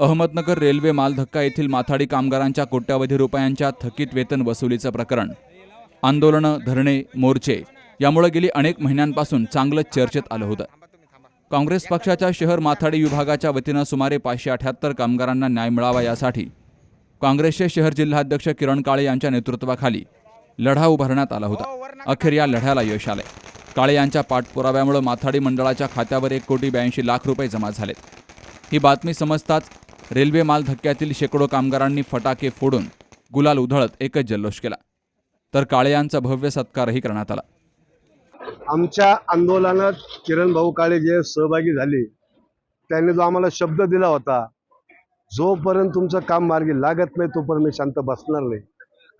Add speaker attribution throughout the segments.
Speaker 1: Ahmednagar railway Maldhakka येथील माथाडी कामगारांच्या कोट्यावधी रुपयांच्या थकीत वेतन वसुलीचं प्रकरण. आंदोलनं धरणे मोर्चे यामुळे गेली अनेक महिन्यांपासून चांगलं चर्चेत आलं होतं. काँग्रेस पक्षाच्या शहर माथाडी विभागाच्या वतीनं सुमारे पाचशे अठ्याहत्तर कामगारांना न्याय मिळावा यासाठी काँग्रेसचे शहर जिल्हाध्यक्ष किरण काळे यांच्या नेतृत्वाखाली लढा उभारण्यात आला होता. अखेर या लढ्याला यश आलंय. काळे यांच्या पाठपुराव्यामुळे माथाडी मंडळाच्या खात्यावर एक कोटी ब्याऐंशी लाख रुपये जमा झालेत. ही बातमी समजताच रेल्वे माल धक्क्यातील शेकडो कामगारांनी फटाके फोडून गुलाल उधळत एकच जल्लोष केला. तर काळे यांचा भव्य सत्कारही करण्यात आला.
Speaker 2: आमच्या आंदोलनात किरण भाऊ काळे जे सहभागी झाले त्यांनी जो आम्हाला शब्द दिला होता जोपर्यंत तुमचं काम मार्गी लागत नाही तोपर्यंत मी शांत बसणार नाही.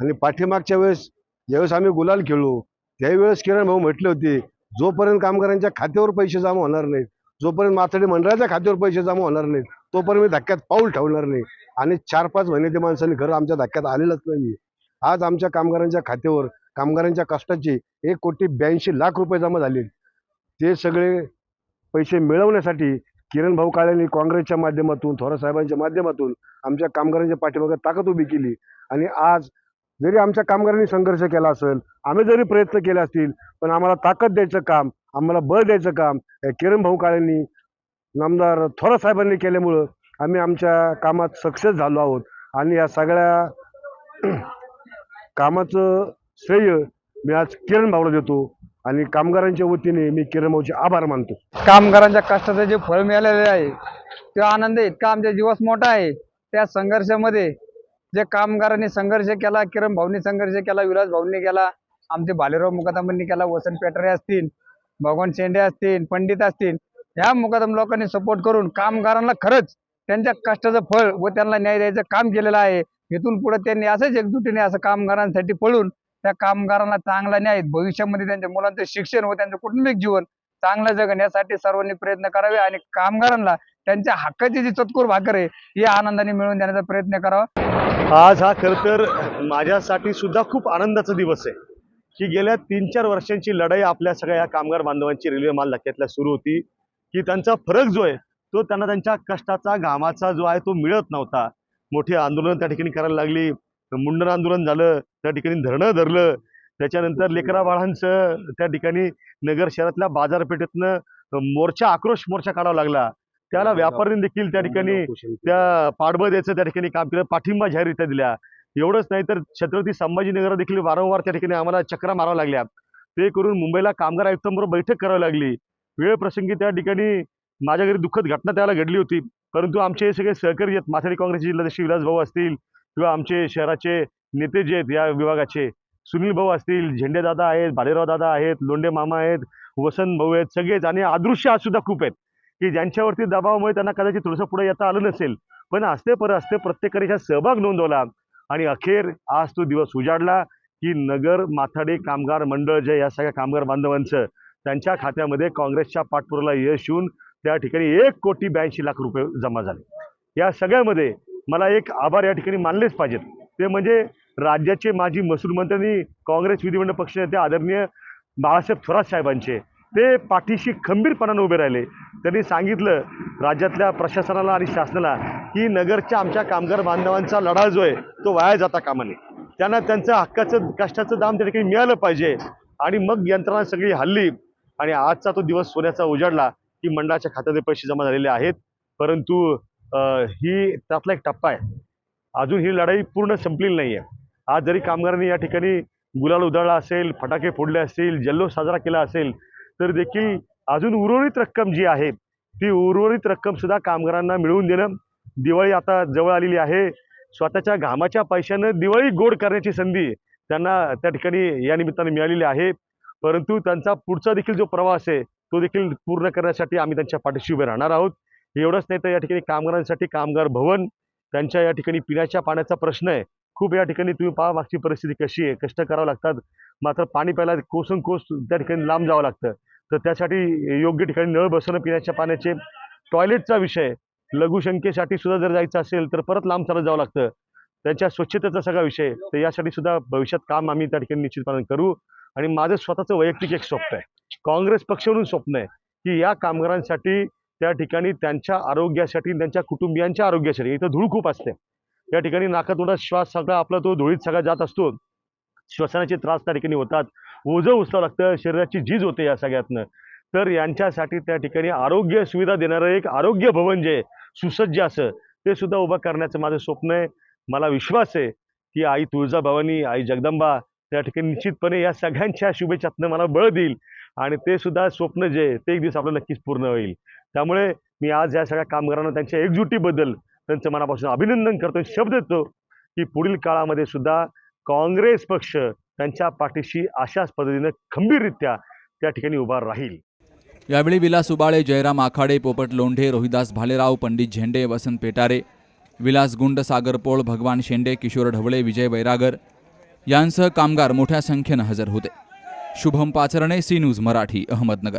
Speaker 2: आणि पाठीमागच्या वेळेस ज्यावेळेस आम्ही गुलाल खेळलो त्यावेळेस किरण भाऊ म्हटले होते जोपर्यंत कामगारांच्या खात्यावर पैसे जमा होणार नाहीत जोपर्यंत माथाडी मंडळाच्या खात्यावर पैसे जमा होणार नाहीत तोपर्यंत मी धक्क्यात पाऊल ठेवणार नाही. आणि चार पाच महिने ते माणसाने घर आमच्या धक्क्यात आलेलंच नाही आज आमच्या कामगारांच्या खात्यावर कामगारांच्या कष्टाची एक कोटी ब्याऐंशी लाख रुपये जमा झाले. ते सगळे पैसे मिळवण्यासाठी किरण भाऊ काळेंनी काँग्रेसच्या माध्यमातून थोरात साहेबांच्या माध्यमातून आमच्या कामगारांच्या पाठीमागे ताकद उभी केली. आणि आज जरी आमच्या कामगारांनी संघर्ष केला असेल आम्ही जरी प्रयत्न केले असतील पण आम्हाला ताकद द्यायचं काम आम्हाला बळ द्यायचं काम किरण भाऊ काळेंनी नामदार थोरात साहेबांनी केल्यामुळं आम्ही आमच्या कामात सक्सेस झालो आहोत. आणि या सगळ्या कामाचं श्रेय मी आज किरण भाऊला देतो. आणि कामगारांच्या वतीने मी किरण भाऊचे आभार मानतो.
Speaker 3: कामगारांच्या कष्टाचं जे फळ मिळालेलं आहे तो आनंद इतका आमच्या जीवास मोठा आहे. त्या संघर्षामध्ये जे कामगारांनी संघर्ष केला किरण भाऊनी संघर्ष केला विलास भाऊंनी केला आमचे भालेराव मुकादमांनी केला वसंत पेटरे असतील भगवान शेंडे असतील पंडित असतील ह्या मुकादम लोकांनी सपोर्ट करून कामगारांना खरंच त्यांच्या कष्टाचं फळ व त्यांना न्याय द्यायचं काम केलेलं आहे. इथून पुढे त्यांनी असंच एकजुटीने असं कामगारांसाठी पळून त्या कामगारांना चांगला न्याय भविष्यामध्ये त्यांच्या मुलांचं शिक्षण व त्यांचं कौटुंबिक जीवन चांगलं जगण्यासाठी सर्वांनी प्रयत्न करावे आणि कामगारांना त्यांच्या हक्काची जी चतकोर भाकर आहे या आनंदाने मिळवून देण्याचा प्रयत्न करावा.
Speaker 2: आज हा खर तर माझ्यासाठी सुद्धा खूप आनंदाचा दिवस आहे की गेल्या तीन चार वर्षांची लढाई आपल्या सगळ्या या कामगार बांधवांची रेल्वे माल धक्क्यातल्या सुरू होती की त्यांचा फरक जो आहे तो त्यांना त्यांच्या कष्टाचा घामाचा जो आहे तो मिळत नव्हता. मोठी आंदोलन त्या ठिकाणी करायला लागली मुंडन आंदोलन झालं त्या ठिकाणी धरणं धरलं त्याच्यानंतर लेकरा बाळांचं त्या ठिकाणी नगर शहरातल्या बाजारपेठेतनं मोर्चा आक्रोश मोर्चा काढावा लागला. त्याला व्यापाऱ्यांनी देखील त्या ठिकाणी त्या पाठबळ द्यायचं त्या ठिकाणी काम केलं पाठिंबा जाहीररित्या दिल्या. एवढंच नाही तर छत्रपती संभाजीनगर देखील वारंवार त्या ठिकाणी आम्हाला चक्रा माराव्या लागल्या. ते करून मुंबईला कामगार आयुक्तांबरोबर बैठक करावी लागली. वेळ प्रसंगी त्या ठिकाणी माझ्या घरी दुःखद घटना त्याला घडली होती. परंतु आमचे सगळे सहकारी आहेत माथाडी काँग्रेसचे जिल्हाध्यक्ष विलास भाऊ असतील किंवा आमचे शहराचे नेते जे आहेत या विभागाचे सुनील भाऊ असतील झेंडेदादा आहेत भालेराव दादा आहेत लोंडे मामा आहेत वसंत भाऊ आहेत सगळेच. आणि अदृश्य आज सुद्धा खूप आहेत. की ज्यांच्यावरती दबावामुळे त्यांना कदाचित थोडंसं पुढे येता आलं नसेल. पण असते पर असते प्रत्येकाने सहभाग नोंदवला. आणि अखेर आज तो दिवस उजाडला की नगर माथाडी कामगार मंडळ जे या सगळ्या कामगार बांधवांचं त्यांच्या खात्यामध्ये काँग्रेसच्या पाठपुराला यश येऊन त्या ठिकाणी एक कोटी ब्याऐंशी लाख रुपये जमा झाले. या सगळ्यामध्ये मला एक आभार या ठिकाणी मानलेच पाहिजेत. ते म्हणजे राज्याचे माजी महसूल मंत्र्यांनी काँग्रेस विधिमंडळ पक्षनेते आदरणीय बाळासाहेब थोरात साहेबांचे. ते पाठीशी खंबीरपणानं उभे राहिले. त्यांनी सांगितलं राज्यातल्या प्रशासनाला आणि शासनाला की नगरच्या आमच्या कामगार बांधवांचा लढा जो आहे तो वाया जाता कामाने त्यांना त्यांचं हक्काचं कष्टाचं दाम त्या ठिकाणी मिळालं पाहिजे. आणि मग यंत्रणा सगळी हल्ली आणि आजचा तो दिवस सोन्याचा उजाडला की मंडळाच्या खात्यात पैसे जमा झालेले आहेत. परंतु ही त्यातला एक टप्पा आहे. अजून ही लढाई पूर्ण संपलेली नाही आहे आज जरी कामगारांनी या ठिकाणी गुलाल उधळला असेल फटाके फोडले असतील जल्लोष साजरा केला असेल तर देखील अजून उर्वरित रक्कम जी आहे ती उर्वरित रक्कमसुद्धा कामगारांना मिळवून देणं दिवाळी आता जवळ आलेली आहे. स्वतःच्या घामाच्या पैशानं दिवाळी गोड करण्याची संधी त्यांना त्या ठिकाणी या निमित्ताने मिळालेली आहे. परंतु त्यांचा पुढचा देखील जो प्रवास आहे तो देखील पूर्ण करण्यासाठी आम्ही त्यांच्या पाठीशी उभे राहणार आहोत. एवढंच नाही तर या ठिकाणी कामगारांसाठी कामगार भवन त्यांच्या या ठिकाणी पिण्याच्या पाण्याचा प्रश्न आहे. खूप या ठिकाणी तुम्ही पहा मागची परिस्थिती कशी आहे. कष्ट करावं लागतात. मात्र पाणी प्यायला कोसून कोस त्या ठिकाणी लांब जावं लागतं. तर त्यासाठी योग्य ठिकाणी नळ बसवणं पिण्याच्या पाण्याचे टॉयलेटचा विषय लघुशंकेसाठी सुद्धा जर जायचं असेल तर परत लांब चालत जावं लागतं. त्यांच्या स्वच्छतेचा सगळा विषय तर यासाठी सुद्धा भविष्यात काम आम्ही त्या ठिकाणी निश्चितपणे करू. आणि माझं स्वतःचं वैयक्तिक एक स्वप्न आहे. काँग्रेस पक्षावरून स्वप्न आहे की या कामगारांसाठी त्या ठिकाणी त्यांच्या आरोग्यासाठी त्यांच्या कुटुंबियांच्या आरोग्यासाठी. इथं धूळ खूप असते. या ठिकाणी नाकातोंडात श्वास सगळा आपला तो धुळीत सगळा जात असतो. श्वसनाचे त्रास त्या ठिकाणी होतात. ओझं उचलावं लागतं. शरीराची झीज होते या सगळ्यातनं. तर यांच्यासाठी त्या ठिकाणी आरोग्य सुविधा देणारं एक आरोग्य भवन जे सुसज्ज असं ते सुद्धा उभं करण्याचं माझं स्वप्न आहे. मला विश्वास आहे की आई तुळजाभवानी आई जगदंबा त्या ठिकाणी निश्चितपणे या सगळ्यांच्या शुभेच्छातनं मला बळ देईल आणि ते सुद्धा स्वप्न जे ते एक दिवस आपलं नक्कीच पूर्ण होईल. त्यामुळे मी आज या सगळ्या कामगारांना त्यांच्या एकजुटीबद्दल त्यांचं मनापासून अभिनंदन करतो शब्द देतो की पुढील काळामध्ये सुद्धा काँग्रेस पक्ष त्यांच्या पाठीशी अशाच पद्धतीनं खंबीररित्या त्या ठिकाणी उभा राहील.
Speaker 1: यावेळी विलास उबाळे जयराम आखाडे पोपट लोंढे रोहिदास भालेराव पंडित झेंडे वसंत पेटारे विलास गुंड सागरपोळ भगवान शेंडे किशोर ढवळे विजय वैरागर यांसह कामगार मोठ्या संख्येनं हजर होते. Shubham Pacharne C news Marathi Ahmednagar.